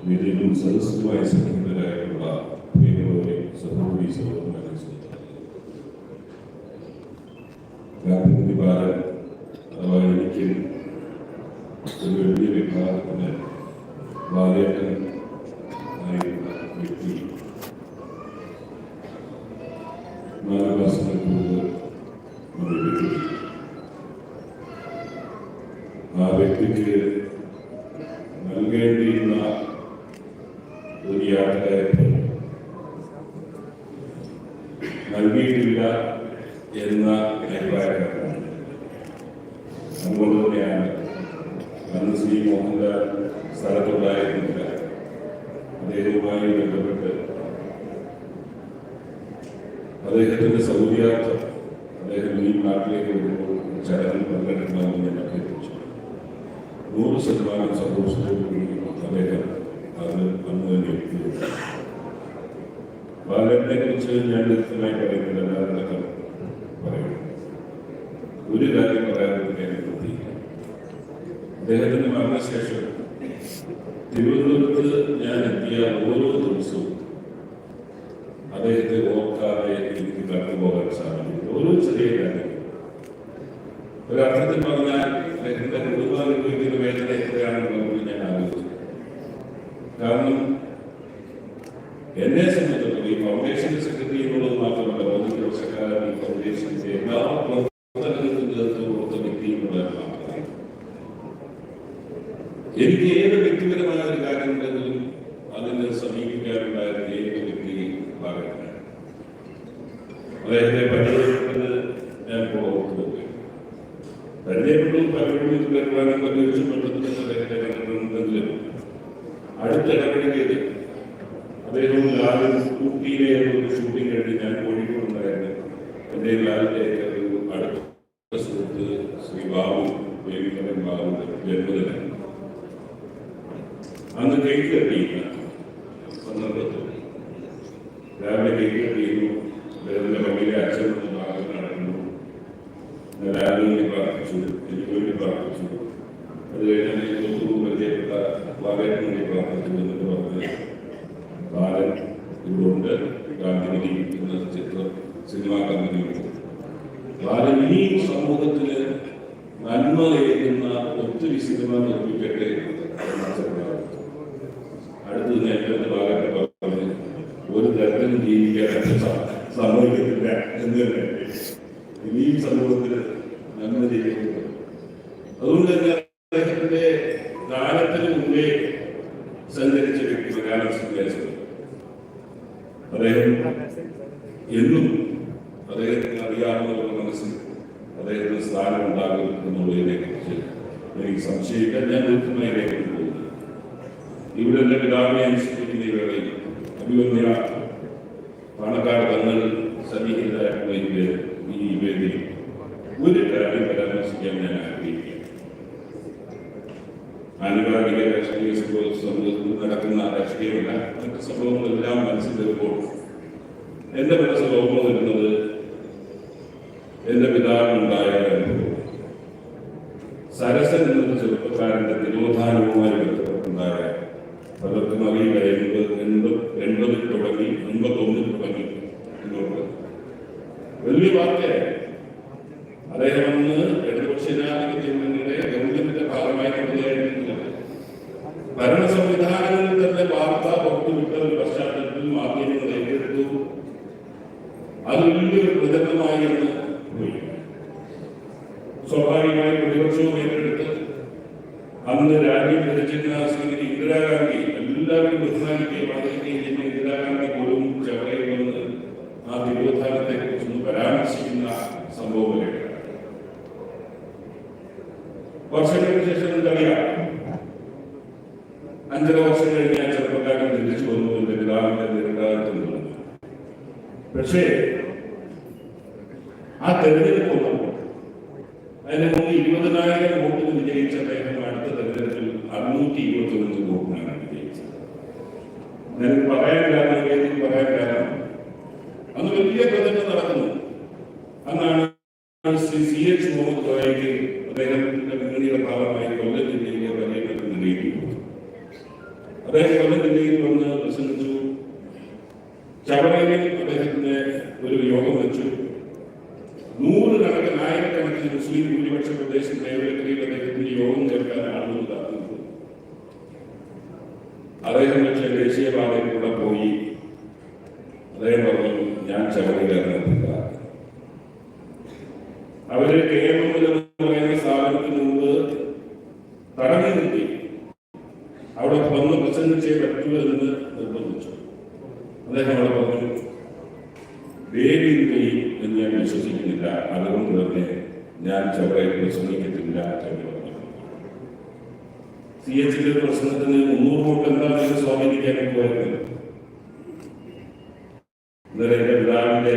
വേദിയിലും സദസ്സുമായി സംഘടിതരായിട്ടുള്ള പ്രിയമുള്ളവരെ സഹോദരി സഹോദരന്മാരെ പ്രാതിനിധ്യ ഭാരത മുഖേണ്ടിയുള്ള ഒരു യാത്രയപ്പ് നൽകിയിട്ടില്ല എന്ന നിലപാട് ബാലനെ കുറിച്ച് ഞാൻ വ്യക്തമായി പറയുന്നില്ല ബാലനൊക്കെ പറയുന്നു ഒരു കാര്യം പറയാതെ അദ്ദേഹത്തിന് മരണശേഷം തിരുവനന്തപുരം ಪ್ರವೇಶಿಸಿ ನಾವು ಒಂದು ವ್ಯಕ್ತಿಯನ್ನು ಎಲ್ಲಿ ಏನು ದೇವಿ ಕಡೆ ಮಾರುವುದು ಬೆಂಬಲ ಅಂದು ಕೈಗೆ ಅಡಿಯಿಲ್ಲ ഒത്തിരി സിനിമ നിർമ്മിക്കട്ടെ അടുത്ത നിന്ന് എന്റെ ഭാഗത്തെ പറഞ്ഞു ഒരു തരത്തിലും ജീവിക്കാൻ സമ്മതിക്കത്തില്ല എന്ന് തന്നെ. ഇനിയും സമൂഹത്തിൽ ഇവിടെ എന്റെ പിതാവിനെ അനുസരിക്കുന്ന ഈ വേളയിൽ അഭിവന്ധ്യ പാണക്കാട് തങ്ങൾ സന്നിഹിതരായിട്ടുള്ള ഈ വേദിയിൽ ഒരു കാര്യം പരാമർശിക്കാൻ ഞാൻ ആഗ്രഹിക്കുക ആനുകാലിക രാഷ്ട്രീയ സമൂഹത്തിൽ നടക്കുന്ന രാഷ്ട്രീയമല്ല മറ്റ് സംഭവങ്ങളെല്ലാം മനസ്സിൽ വരുമ്പോൾ എന്റെ മനസ്സിൽ ഓർമ്മ വരുന്നത് എന്റെ പിതാവിനുണ്ടായ അനുഭവം. സരസൻ എന്ന ചെറുപ്പക്കാരന്റെ തിരോധാനവുമായി ബന്ധപ്പെട്ട છે. આ દરેક അവിടെ വന്ന് പ്രസംഗിച്ചേ പറ്റൂ എന്ന് നിർബന്ധിച്ചു. അദ്ദേഹം അവിടെ പറഞ്ഞു വേദിയിൽ ചെയ്യും എന്ന് ഞാൻ വിശ്വസിക്കുന്നില്ല. അതുകൊണ്ട് തന്നെ ഞാൻ ചവറയിൽ പ്രസംഗിക്കത്തില്ല എന്ന് പറഞ്ഞു. സി എച്ച് പ്രശ്നത്തിന് മുന്നൂറ് വോട്ട് എന്താണെന്ന് സ്വാധീനിക്കാൻ പോയത് ഇന്നലെ പിതാവിന്റെ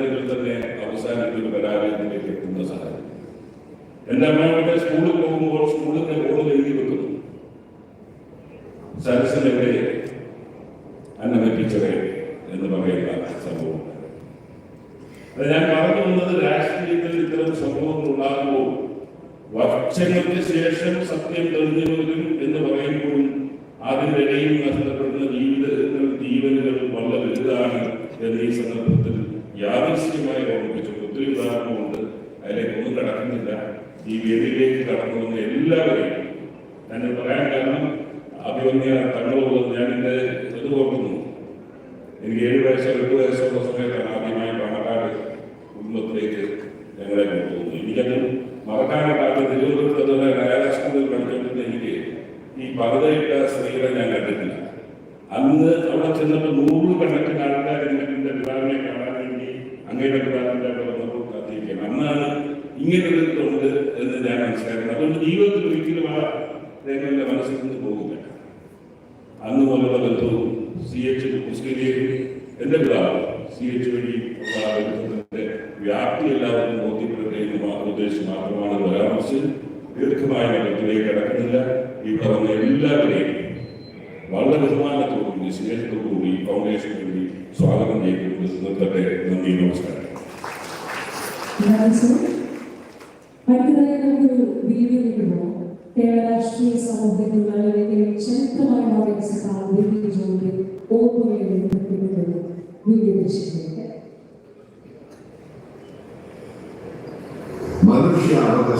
ആ തന്നെ തന്നെ അവസാനത്തിൽ പരാജയത്തിലേക്ക് എത്തുന്ന സാഹചര്യം. എന്റെ അമ്മയുടെ സ്കൂളിൽ പോകുമ്പോൾ സ്കൂളിന്റെ ബോർഡ് എഴുതി വെക്കുന്നു. സരസിനെതിരെ അന്നമറ്റിച്ചവരെ എന്ന് പറയുന്ന സംഭവം. അത് ഞാൻ പറഞ്ഞു വന്നത് രാഷ്ട്രീയത്തിൽ ഇത്തരം സംഭവങ്ങൾ ഉണ്ടാകുമ്പോൾ വർഷങ്ങൾക്ക് ശേഷം സത്യം തെളിഞ്ഞു വരും എന്ന് പറയുമ്പോഴും അതിന്റെ കടക്കുന്നില്ല ഈ വേദിയിലേക്ക് കടന്നു വന്ന എല്ലാവരെയും ഞാൻ പറയാൻ കാരണം അഭിമന്യ തങ്ങളുള്ളത് ഞാൻ എന്റെ ഇത് ഓർക്കുന്നു. എനിക്ക് ഏഴ് വയസ്സോ എട്ട് വയസ്സോ ഉള്ള സമയത്താണ് ആദ്യമായി പാണക്കാട് കുടുംബത്തിലേക്ക് ഞങ്ങളെ കൊണ്ടുപോകുന്നത് എനിക്കത് മറക്കാനാകാത്ത തിരുവനന്തപുരത്ത് സ്കൂളിൽ പഠിച്ചുകൊണ്ടിരുന്ന എനിക്ക് ഈ പകുതയിട്ട സ്ത്രീകളെ ഞാൻ കണ്ടിട്ടില്ല. അന്ന് അവിടെ ചെന്നപ്പോൾ നൂറുകണക്കിന് ആൾക്കാർ എന്റെ പിതാവിനെ കാണാൻ വേണ്ടി അങ്ങയുടെ പിതാവിന്റെ അവിടെ വന്നപ്പോൾ കാത്തിരിക്കുകയാണ് അന്നാണ് ഇങ്ങനെ ഒരു ഇതുണ്ട് എന്ന് ഞാൻ മനസ്സിലാക്കുന്നത് അതുകൊണ്ട് ജീവിതത്തിൽ ഒരിക്കലും ആ രംഗന്റെ മനസ്സിൽ നിന്ന് പോകില്ല അന്ന് മുതലുള്ള ബന്ധവും സി എച്ച് മുസ്ലിം ലീഗ് എന്റെ പിതാവ് സി എച്ച് വഴി ഉള്ള ബന്ധത്തിന്റെ വ്യാപ്തി എല്ലാവരും ബോധ്യപ്പെടുക എന്ന് മാത്രം ഉദ്ദേശം മാത്രമാണ്. പരാമർശിച്ച് ദീർഘമായ ബന്ധത്തിലേക്ക് കടക്കുന്നില്ല. ഇവിടെ വന്ന എല്ലാവരെയും വളരെ ബഹുമാനത്തോടുകൂടി സ്നേഹത്തോടുകൂടി ഈ ഫൗണ്ടേഷന് വേണ്ടി സ്വാഗതം ചെയ്തുകൊണ്ട് നിർത്തട്ടെ നന്ദി നമസ്കാരം. അടുത്തതായി നമുക്കൊരു വീഡിയോയിലേക്ക് പോകാം കേരളരാഷ്ട്രീയ സമൂഹത്തിനുള്ള ചരിത്രമായ മറിച്ച് സാമൂഹിച്ചുകൊണ്ട് ഓർമ്മകളെ വിജയിപ്പിച്ചിട്ടുണ്ട് മനുഷ്യ അവകാശ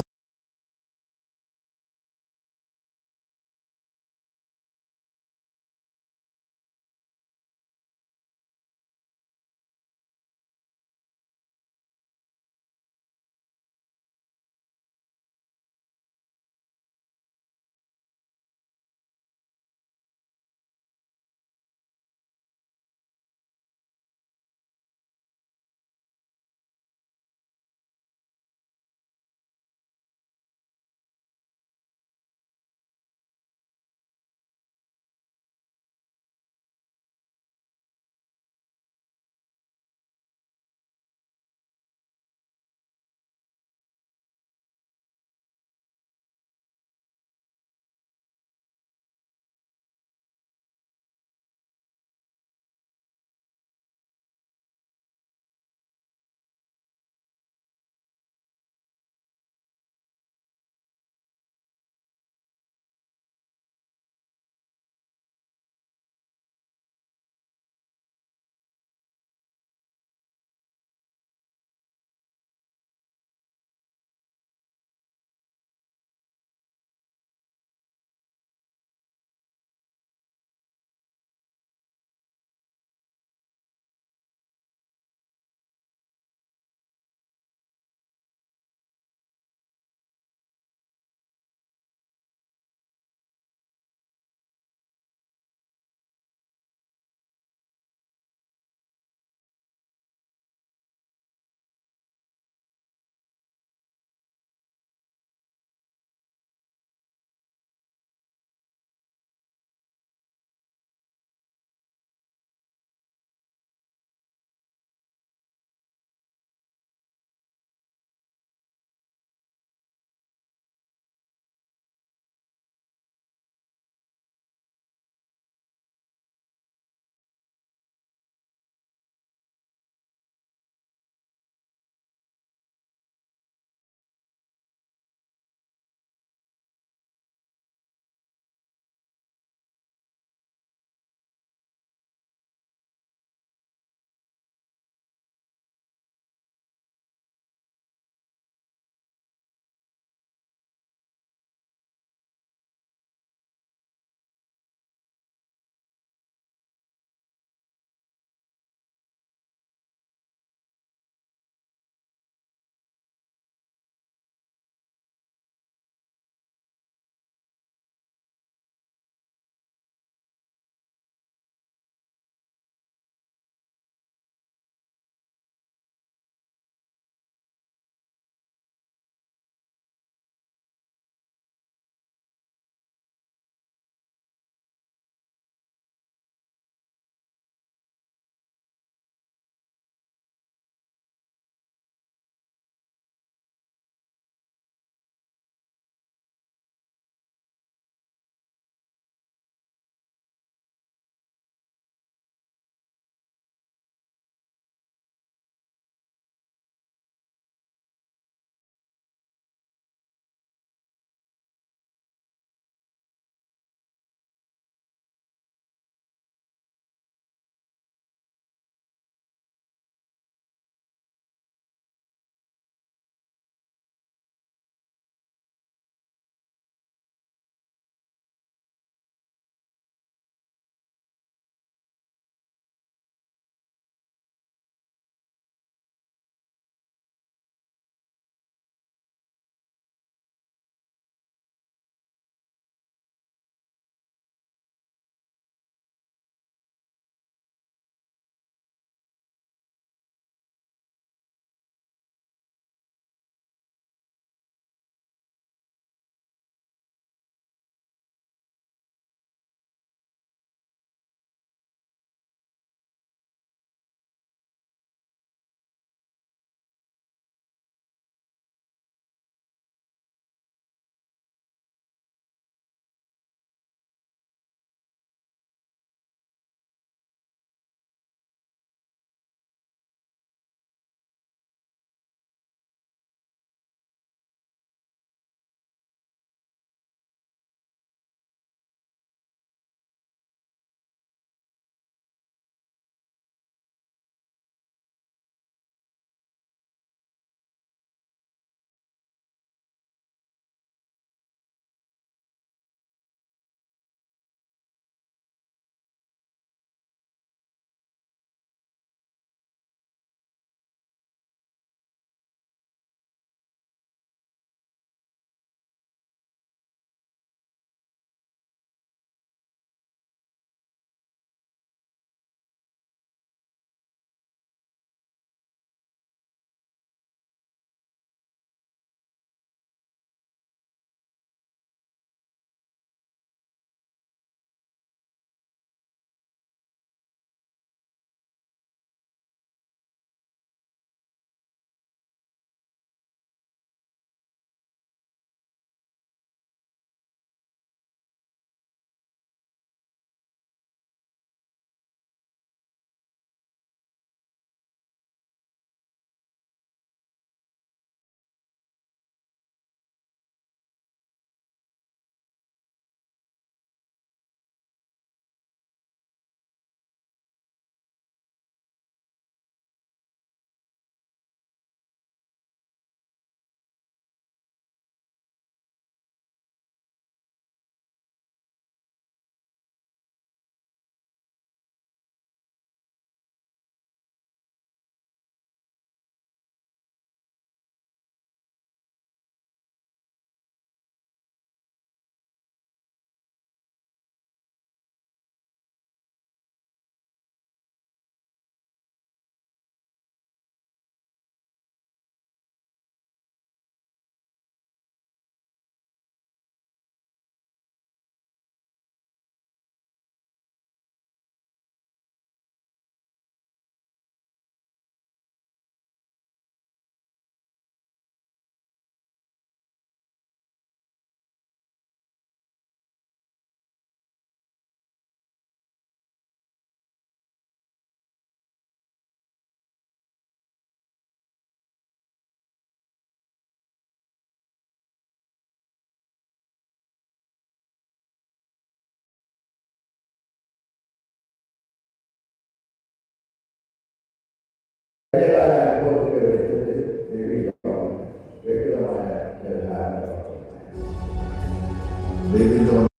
விகிதமான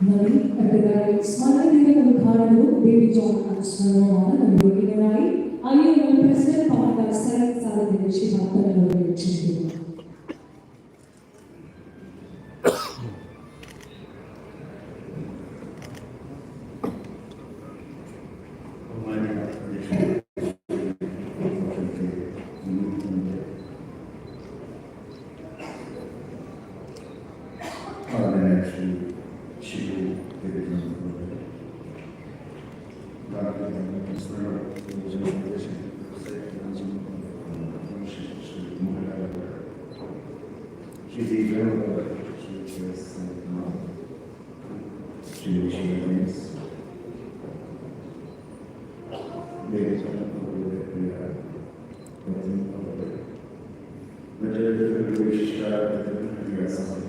ಮರಿ ಕಟ್ಟಿದ್ದಾರೆ ಸ್ಮರಣೆಗೆ ಒಂದು ಕಾರಣವು ದೇವಿ ಜಾನ್ ಅನುಸ್ಮರಣವಾದ ನಮ್ಮ ಯೋಗಿನಾಯಿ ಅಲ್ಲಿ ನಮ್ಮ ಪ್ರೆಸಿಡೆಂಟ್ ಪವನ್ ದಾಸ್ತಾರ ಸಾಲ ದೇಶಿ ಮಾತನಾಡಲು ಹೆಚ್ಚಿಸಿದರು Thank you. kişiliği belirliyorum böyle. Daha önce ben sınava olacağım diye şey, sayıklancım konuşmuştum, muhalala olarak. Şimdi ben olarak, şimdi sanatma, şimdi şeylerimiz, belirli olarak, belirli olarak, belirli olarak, belirli olarak, belirli olarak, belirli olarak,